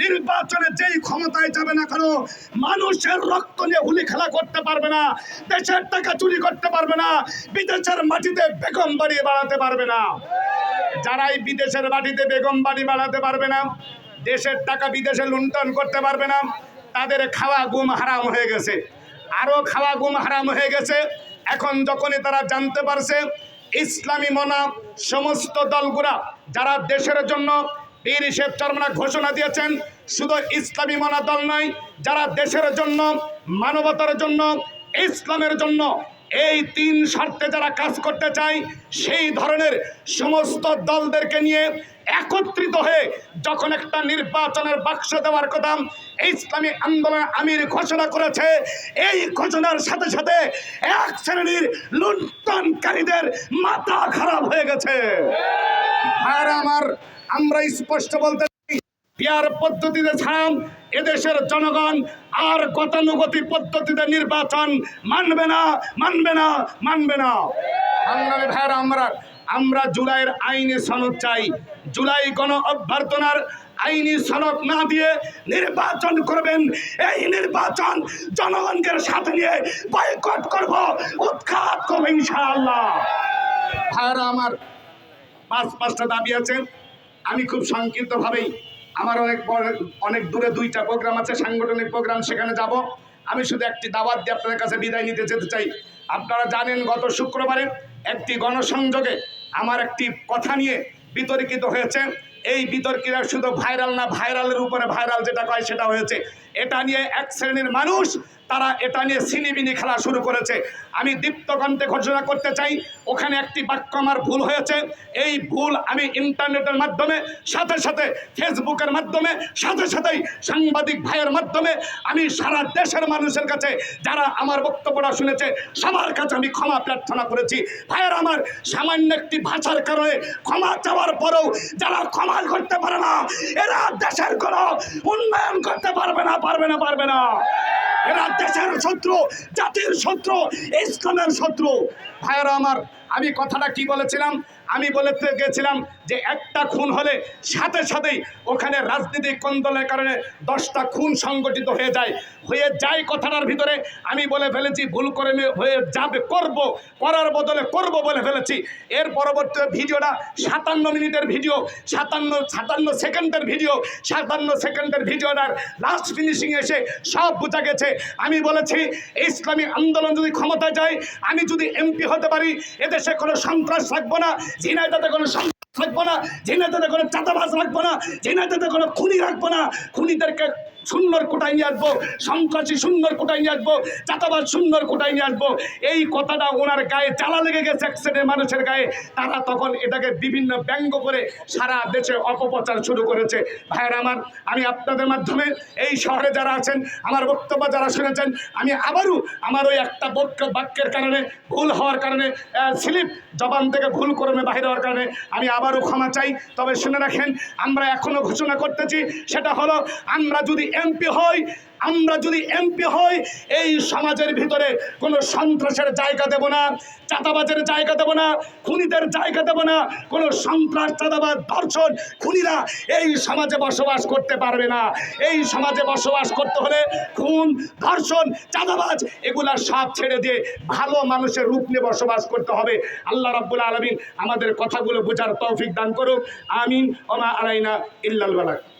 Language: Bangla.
নির্বাচনে যেই ক্ষমতায় যাবে না কেন, মানুষের রক্ত নিয়ে হুলি খেলা করতে পারবে না, দেশের টাকা চুরি করতে পারবে না, বিদেশের মাটিতে বেগম বাড়ি বাড়াতে পারবে না। যারাই বিদেশের মাটিতে বেগম বাড়ি বাড়াতে পারবে না, দেশের টাকা বিদেশে লুণ্ঠন করতে পারবে না, তাদের খাওয়া গুম হারাম হয়ে গেছে। আরও খাওয়া গুম হারাম হয়ে গেছে, এখন যখনই তারা জানতে পারছে, ইসলামী মনা সমস্ত দলগুলা, যারা দেশের জন্য শেখ চরমনা ঘোষণা দিয়েছেন, শুধু ইসলামী মানা দল নয়, যারা দেশের জন্য, মানবতার জন্য, ইসলামের জন্য এই তিন শর্তে যারা কাজ করতে চায়, সেই ধরনের সমস্ত দলদেরকে নিয়ে একত্রিত হয়ে যখন একটা নির্বাচনের বাক্স দেওয়ার কথা ইসলামী আন্দোলন আমির ঘোষণা করেছে, এই ঘোষণার সাথে সাথে এক শ্রেণির লুণ্ঠনকারীদের মাথা খারাপ হয়ে গেছে। আর আমার, আমরা স্পষ্ট বলতে পিয়ার পদ্ধতিতে ছাড়াম এদেশের জনগণ আর গতানুগতিক পদ্ধতিতে নির্বাচন মানবে না মানবে না মানবে না। বাঙালি ভাইয়েরা আমরা আমরা জুলাইয়ের আইনি সনদ চাই। জুলাই গণ অভ্যর্থনার আইনি সনদ না দিয়ে নির্বাচন করবেন। এই নির্বাচন জনগণকে সাথে নিয়ে বয়কট করব, উৎখাত করব ইনশাআল্লাহ। ভাইয়েরা আমার পাঁচ পাঁচটা দাবি আছে। আমি খুব সংক্ষিপ্তভাবেই আমার অনেক অনেক দূরে দুইটা প্রোগ্রাম আছে, সাংগঠনিক প্রোগ্রাম সেখানে যাব। আমি শুধু একটি দাওয়াত দিয়ে আপনাদের কাছে বিদায় নিতে যেতে চাই। আপনারা জানেন, গত শুক্রবারে একটি গণসংযোগে আমার একটি কথা নিয়ে বিতর্কিত হয়েছে। এই বিতর্কিতা শুধু ভাইরাল না ভাইরালের উপরে ভাইরাল যেটা কয় সেটা হয়েছে। এটা নিয়ে এক শ্রেণির মানুষ, তারা এটা নিয়ে সিনিবিনি খেলা শুরু করেছে। আমি দীপ্তকণ্ঠে ঘোষণা করতে চাই, ওখানে একটি বাক্য আমার ভুল হয়েছে। এই ভুল আমি ইন্টারনেটের মাধ্যমে, সাথে সাথে ফেসবুকের মাধ্যমে, সাথে সাথেই সাংবাদিক ভাইয়ের মাধ্যমে আমি সারা দেশের মানুষের কাছে, যারা আমার বক্তব্যটা শুনেছে, সবার কাছে আমি ক্ষমা প্রার্থনা করেছি। ভাইয়ের আমার সামান্য একটি ভাষার কারণে ক্ষমা চাওয়ার পরেও যারা ক্ষমা করতে পারে না। এরা দেশের কোনো উন্নয়ন করতে পারবে না পারবে না পারবে না। এরা দেশের শত্রু, জাতির শত্রু, ইসলামের শত্রু। ভাইয়েরা আমার, আমি কথাটা কি বলেছিলাম? আমি বলতে গেছিলাম যে একটা খুন হলে সাথে সাথেই ওখানে রাজনৈতিক কন্দলের কারণে দশটা খুন সংগঠিত হয়ে যায়। হয়ে যায় কথাটার ভিতরে আমি বলে ফেলেছি, ভুল করে হয়ে যাবে, করব, করার বদলে করব বলে ফেলেছি। এর পরবর্তী ভিডিওটা সাতান্ন মিনিটের ভিডিও, সাতান্ন সাতান্ন সেকেন্ডের ভিডিও, সাতান্ন সেকেন্ডের ভিডিওটার লাস্ট ফিনিশিং এসে সব বোঝা গেছে। আমি বলেছি, ইসলামী আন্দোলন যদি ক্ষমতা যায়, আমি যদি এমপি হতে পারি, এদেশে কোনো সন্ত্রাস থাকব না ঝিনাইদাতে কোনো রাখব না ঝিনাইদাতে কোনো চাঁদাবাজ রাখব না ঝিনাইদাতে কোনো খুনি রাখব না। খুনিদেরকে সুন্দর কোটায় নিয়ে আসব, সন্ত্রাসী সুন্দর কোটায় নিয়ে আসব চাতাবাজ সুন্দর কোটায় নিয়ে আসব। এই কথাটা ওনার গায়ে চালা লেগে গেছে এক শ্রেণির মানুষের গায়ে। তারা তখন এটাকে বিভিন্ন ব্যঙ্গ করে সারা দেশে অপপ্রচার শুরু করেছে। ভাইয়ের আমার, আমি আপনাদের মাধ্যমে এই শহরে যারা আছেন, আমার বক্তব্য যারা শুনেছেন, আমি আবারও আমার ওই একটা বক্য বাক্যের কারণে, ভুল হওয়ার কারণে স্লিপ জবান থেকে ভুল করমে বাহির হওয়ার কারণে আমি আবারও ক্ষমা চাই। তবে শুনে রাখেন, আমরা এখনও ঘোষণা করতেছি, সেটা হলো, আমরা যদি এমপি হই আমরা যদি এমপি হই এই সমাজের ভিতরে কোনো সন্ত্রাসের জায়গা দেব না, চাঁদাবাজের জায়গা দেব না, খুনিদের জায়গা দেব না, কোনো সন্ত্রাস, চাঁদাবাজ, ধর্ষণ, খুনিরা এই সমাজে বসবাস করতে পারবে না। এই সমাজে বসবাস করতে হলে খুন, ধর্ষণ, চাঁদাবাজ, এগুলা সাপ ছেড়ে দিয়ে ভালো মানুষের রূপ নিয়ে বসবাস করতে হবে। আল্লাহ রাব্বুল আলমিন আমাদের কথাগুলো বোঝার তৌফিক দান করুক। আমিন, ওমা আলাইনা ইল্লাল বালাক।